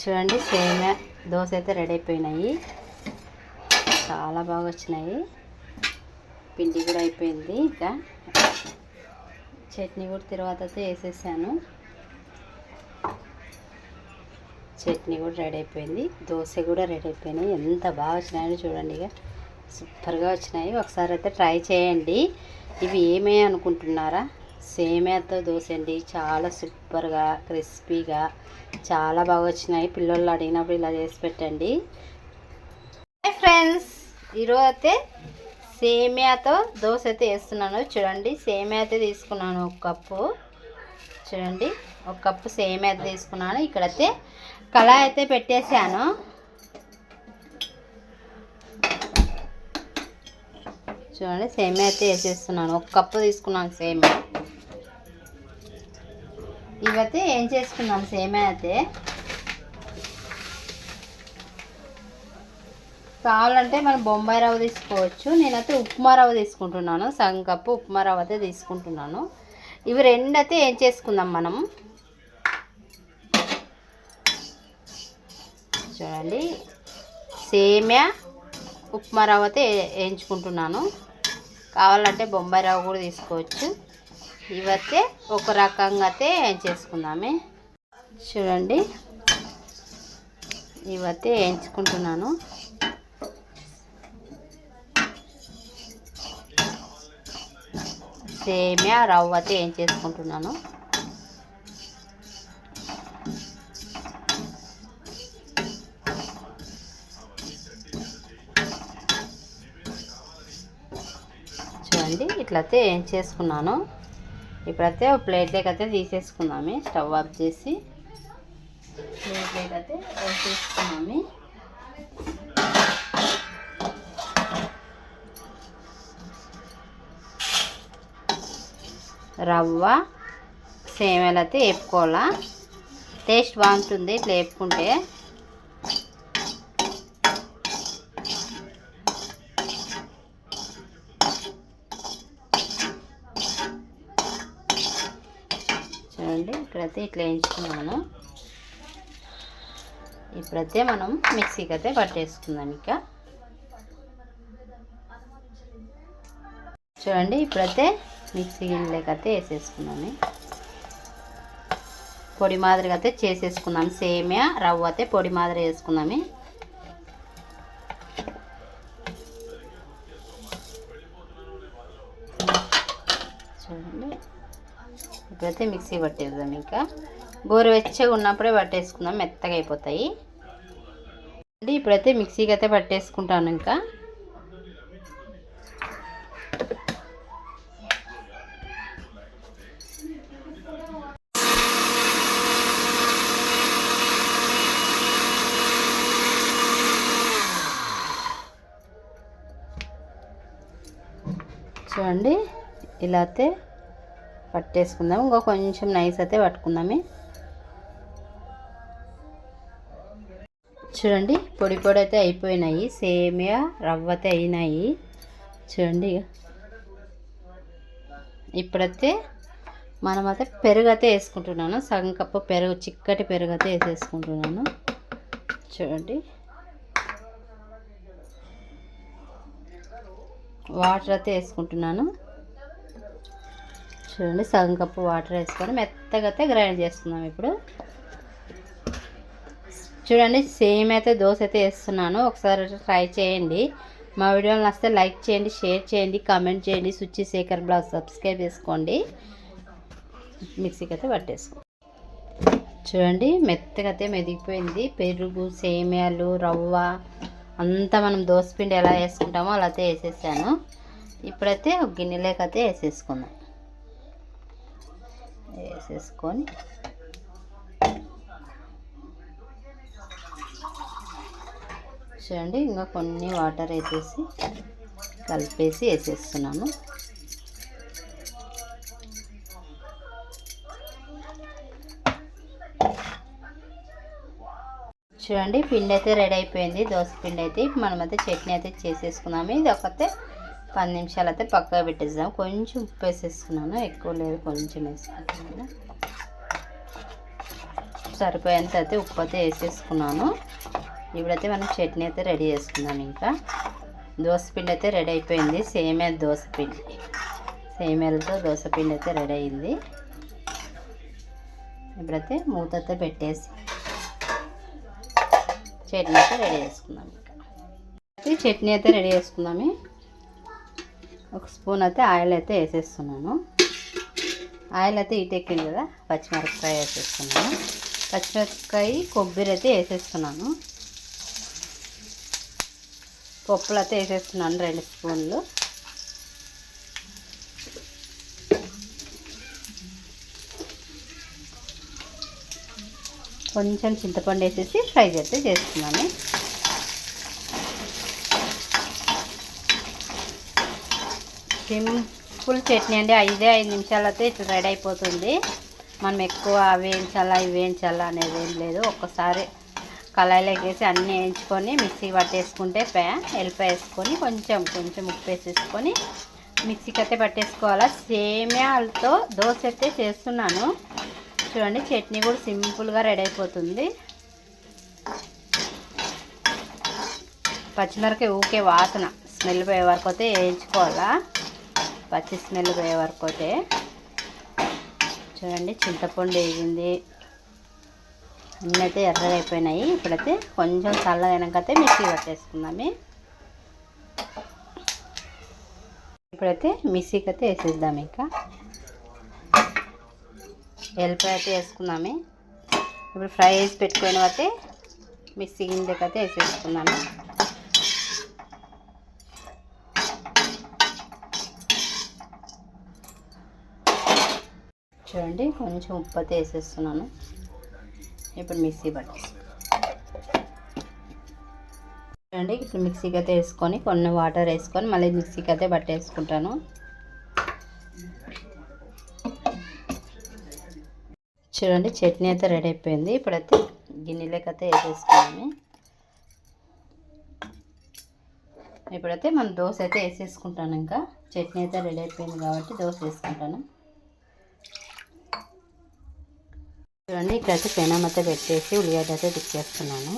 చూడండి సేమియా దోశ అయితే రెడీ అయిపోయినాయి. చాలా బాగా వచ్చినాయి. పిండి కూడా అయిపోయింది ఇంకా. చట్నీ కూడా తర్వాత అయితే వేసేసాను. చట్నీ కూడా రెడీ అయిపోయింది. దోశ కూడా రెడీ అయిపోయినాయి. ఎంత బాగా వచ్చినాయో చూడండి ఇక. సూపర్గా వచ్చినాయి. ఒకసారి అయితే ట్రై చేయండి. ఇవి ఏమే అనుకుంటున్నారా? సేమ్యాతో దోశ అండి చాలా సూపర్గా క్రిస్పీగా చాలా బాగా వచ్చినాయి పిల్లలు అడిగినప్పుడు ఇలా చేసి పెట్టండి. ఫ్రెండ్స్! ఈరోజు అయితే సేమ్యాతో దోశ అయితే వేస్తున్నాను. చూడండి సేమ్యా అయితే తీసుకున్నాను ఒక కప్పు. చూడండి ఒక కప్పు సేమ్యా అయితే తీసుకున్నాను. ఇక్కడైతే కళాయి అయితే పెట్టేశాను. చూడండి సేమ్యా అయితే వేసేస్తున్నాను. ఒక కప్పు తీసుకున్నాను సేమ్యా. ఇవైతే ఏం చేసుకున్నాం సేమే అయితే. కావాలంటే మనం బొంబాయి రవ్వ తీసుకోవచ్చు. నేనైతే ఉప్మా రవ్వ తీసుకుంటున్నాను. సగం కప్పు ఉప్మా రవ్వ అయితే తీసుకుంటున్నాను. ఇవి రెండు అయితే ఏం చేసుకుందాం మనం? చూడండి. సేమ్యా ఉప్మా రవ్వ అయితే వేయించుకుంటున్నాను కావాలంటే బొంబాయి రవ్వ కూడా తీసుకోవచ్చు. ఇవైతే ఒక రకంగా అయితే ఏం చేసుకుందామే. చూడండి. ఇవైతే వేయించుకుంటున్నాను సేమియా రవ్వ అయితే ఏం చేసుకుంటున్నాను. చూడండి ఇట్లయితే ఏం చేసుకున్నాను. ఇప్పుడైతే ఒక ప్లేట్లోకి అయితే తీసేసుకున్నాము స్టవ్ ఆఫ్ చేసి ప్లేట్లోకి అయితే వేసేసుకున్నాము రవ్వ సేమియాలు అయితే వేపుకోవాలా? టేస్ట్ బాగుంటుంది ఇట్లా వేపుకుంటే. చూడండి ఇక్కడైతే ఇట్లా వేయించుకున్నాను. ఇప్పుడైతే మనం మిక్సీకి అయితే పట్టేసుకుందాం ఇక. చూడండి ఇప్పుడైతే మిక్సీ గిన్నెలోకి అయితే వేసేసుకున్నాను పొడి మాదిరిగా అయితే చేసేసుకుందాం. సేమియా రవ్వ అయితే పొడి మాదిరి వేసుకుందాము చూడండి ఇప్పుడైతే మిక్సీ పట్టేద్దాం ఇంకా. గోరువెచ్చగా ఉన్నప్పుడే పట్టేసుకుందాం మెత్తగా అయిపోతాయి. అంటే ఇప్పుడైతే మిక్సీకి అయితే పట్టేసుకుంటాను ఇంకా. చూడండి ఇలా అయితే పట్టేసుకుందాం. ఇంకో కొంచెం నైస్ అయితే పట్టుకుందామే. చూడండి పొడి పొడి అయితే అయిపోయినాయి. సేమియా రవ్వ అయితే అయినాయి. చూడండి ఇప్పుడైతే మనమైతే పెరుగు అయితే వేసుకుంటున్నాను. సగం కప్పు పెరుగు చిక్కటి పెరుగు అయితే వేసేసుకుంటున్నాను. చూడండి. వాటర్ అయితే వేసుకుంటున్నాను. చూడండి సగం కప్పు వాటర్ వేసుకొని మెత్తగా అయితే గ్రైండ్ చేసుకుందాం ఇప్పుడు. చూడండి సేమ్ అయితే దోశ అయితే వేస్తున్నాను. ఒకసారి ట్రై చేయండి. మా వీడియోలు నచ్చితే లైక్ చేయండి షేర్ చేయండి కామెంట్ చేయండి. సుచి శేఖర్ బ్లాగ్ సబ్స్క్రైబ్ చేసుకోండి. మిక్సీకి అయితే పట్టేసుకో. చూడండి మెత్తగా అయితే మెదిగిపోయింది. పెరుగు సేమియాలు రవ్వ అంతా మనం దోసపిండి ఎలా వేసుకుంటామో అలా అయితే వేసేసాను. ఇప్పుడైతే ఒక గిన్నెలోకి అయితే వేసేసుకుందాం. వేసేసుకొని చూడండి ఇంకా కొన్ని వాటర్ వేసేసి కలిపేసి వేసేస్తున్నాను. చూడండి పిండి అయితే రెడీ అయిపోయింది. దోశ పిండి అయితే మనమైతే చట్నీ అయితే చేసేసుకున్నాము. ఇది ఒకతే పది నిమిషాలు అయితే పక్కగా పెట్టేద్దాం. కొంచెం ఉప్పు వేసేసుకున్నాను ఎక్కువ లేదు కొంచెం వేసుకుంటున్నాను సరిపోయేంత అయితే ఉప్పు అయితే వేసేసుకున్నాను. ఇప్పుడైతే మనం చట్నీ అయితే రెడీ చేసుకున్నాం ఇంకా. దోసపిండి అయితే రెడీ అయిపోయింది. సేమే దోసపిండి సేమేలతో దోసపిండి అయితే రెడీ అయింది. ఇప్పుడైతే మూత అయితే పెట్టేసి చట్నీ అయితే రెడీ చేసుకున్నాము ఇంకా. చట్నీ అయితే రెడీ చేసుకుందాము. ఒక స్పూన్ అయితే ఆయిల్ అయితే వేసేస్తున్నాను. ఆయిల్ అయితే ఇటెక్కింది కదా పచ్చిమిరపకాయ వేసేస్తున్నాను. పచ్చిమిరపకాయ కొబ్బరి అయితే వేసేస్తున్నాను. పప్పులు అయితే వేసేస్తున్నాను రెండు స్పూన్లు. కొంచెం చింతపండు వేసేసి ఫ్రై చేస్తే చేస్తున్నాను. సింపుల్ చట్నీ అండి. ఐదే ఐదు నిమిషాలతో ఇట్లా రెడీ అయిపోతుంది. మనం ఎక్కువ అవి వేయించాలా ఇవి వేయించాలా అనేది ఏం లేదు. ఒక్కసారి కళాయిలోకి వేసి అన్నీ వేయించుకొని మిక్సీ పట్టేసుకుంటే ప్యా ఎల్లిపాయ వేసుకొని కొంచెం కొంచెం ఉప్పు వేసేసుకొని మిక్సీకి అయితే పట్టేసుకోవాలా. సేమ్యాలతో దోశ అయితే చేస్తున్నాను. చూడండి చట్నీ కూడా సింపుల్గా రెడీ అయిపోతుంది. పచ్చిమిరకాయ ఊకే వాసన స్మెల్ పోయే వరకు అయితే వేయించుకోవాలా. పచ్చి స్మెల్ పోయే వరకు అయితే చూడండి చింతపండు వేగింది. అన్నైతే ఎర్రగా అయిపోయినాయి. ఇప్పుడైతే కొంచెం చల్లగైనాకైతే మిక్సీ పట్టేసుకుందామే ఇప్పుడైతే మిక్సీకి అయితే వేసేద్దాం ఇంకా. ఎల్లిపాయ అయితే వేసుకుందామే ఇప్పుడు ఫ్రై చేసి పెట్టుకుని అయితే మిక్సీ గింజకైతే వేసేసుకుందాము చూడండి కొంచెం ఉప్పు అయితే వేసేస్తున్నాను ఇప్పుడు మిక్సీ పట్టేస్తాను చూడండి ఇప్పుడు మిక్సీకి అయితే వేసుకొని కొన్ని వాటర్ వేసుకొని మళ్ళీ మిక్సీకి అయితే పట్టేసుకుంటాను. చూడండి చట్నీ అయితే రెడీ అయిపోయింది. ఇప్పుడైతే గిన్నెలోకి అయితే వేసేసుకున్నాము ఇప్పుడైతే మనం దోశ అయితే వేసేసుకుంటాను ఇంకా. చట్నీ అయితే రెడీ అయిపోయింది కాబట్టి దోశ వేసుకుంటాను. చూడండి ఇక్కడైతే పెనమత అయితే పెట్టేసి ఉల్లిగడ్డ అయితే తిప్పేస్తున్నాను.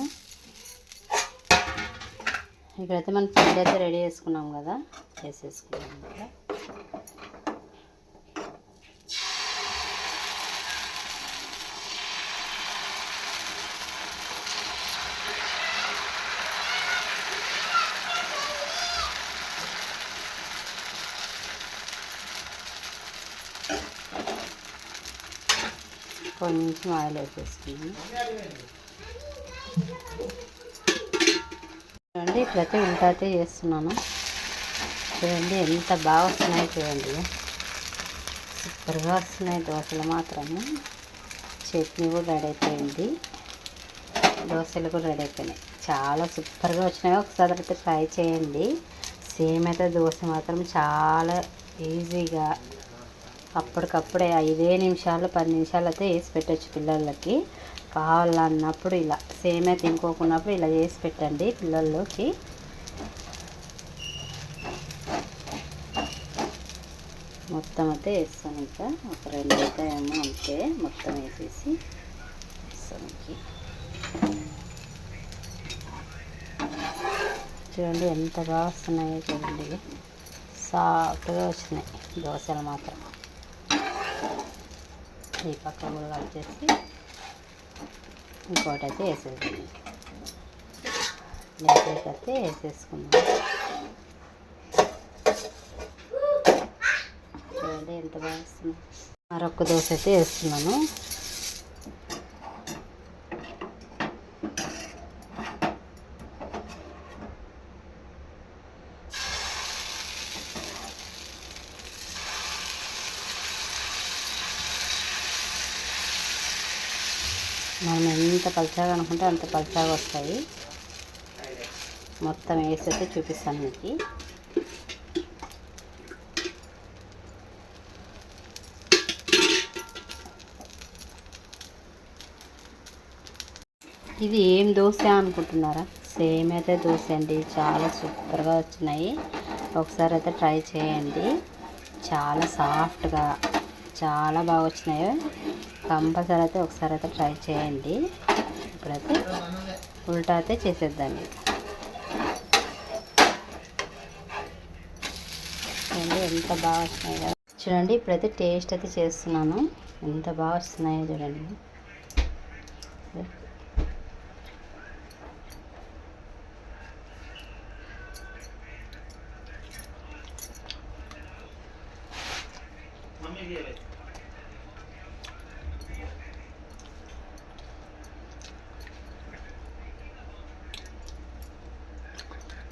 ఇక్కడైతే మనం పిండి అయితే రెడీ చేసుకున్నాం కదా వేసేసుకున్నాం కదా కొంచెం ఆయిల్ వేసేసుకున్నాను. చూడండి ఇట్లయితే ఉల్టా అయితే చేస్తున్నాను. చూడండి ఎంత బాగా వస్తున్నాయి చూడండి. సూపర్గా వస్తున్నాయి దోశలు మాత్రము. చట్నీ కూడా రెడీ అయిపోయింది. దోశలు కూడా రెడీ అయిపోయినాయి. చాలా సూపర్గా వచ్చినాయి. ఒకసారి అయితే ట్రై చేయండి. సేమ్ అయితే దోశ మాత్రం చాలా ఈజీగా అప్పటికప్పుడే ఐదే నిమిషాలు పది నిమిషాలు అయితే వేసి పెట్టచ్చు పిల్లలకి. కావాలన్నప్పుడు ఇలా సేమే తినుకోకున్నప్పుడు ఇలా చేసి పెట్టండి పిల్లల్లోకి. మొత్తం అయితే వేస్తాను ఇంకా. ఒక రెండు అయితే ఏమో అంతే. మొత్తం వేసేసి వేస్తాను చూడండి ఎంత బాగా వస్తున్నాయో చూడండి. సాఫ్ట్గా వచ్చినాయి దోశలు మాత్రం. ఈ పక్క మునగాలు చేసి ఇంకోటి అయితే వేసేది లేకపోతే చూడండి ఎంత బాగా వస్తుంది మరొక దోశ అయితే వేస్తున్నాను. మనం ఎంత పలుచాగా అనుకుంటే అంత పలుచాగా వస్తాయి. మొత్తం వేసైతే చూపిస్తాను మీకు. ఇది ఏం దోశ అనుకుంటున్నారా? సేమ్ అయితే దోశ అండి. చాలా సూపర్గా వచ్చినాయి. ఒకసారి అయితే ట్రై చేయండి. చాలా సాఫ్ట్గా చాలా బాగా వచ్చినాయి. కంపల్సరీ అయితే ఒకసారి అయితే ట్రై చేయండి. ఇప్పుడైతే ఉల్టా అయితే చేసేద్దాం చూడండి ఎంత బాగా వస్తున్నాయి కదా. చూడండి ఇప్పుడైతే టేస్ట్ అయితే చేస్తున్నాను. ఎంత బాగా వస్తున్నాయో చూడండి.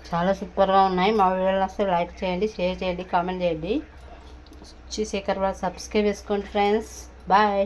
చాలా సూపర్గా ఉన్నాయి. మా వీడియోలు వస్తే లైక్ చేయండి షేర్ చేయండి కామెంట్ చేయండి. శేఖర్ వాళ్ళు సబ్స్క్రైబ్ చేసుకోండి ఫ్రెండ్స్. బాయ్.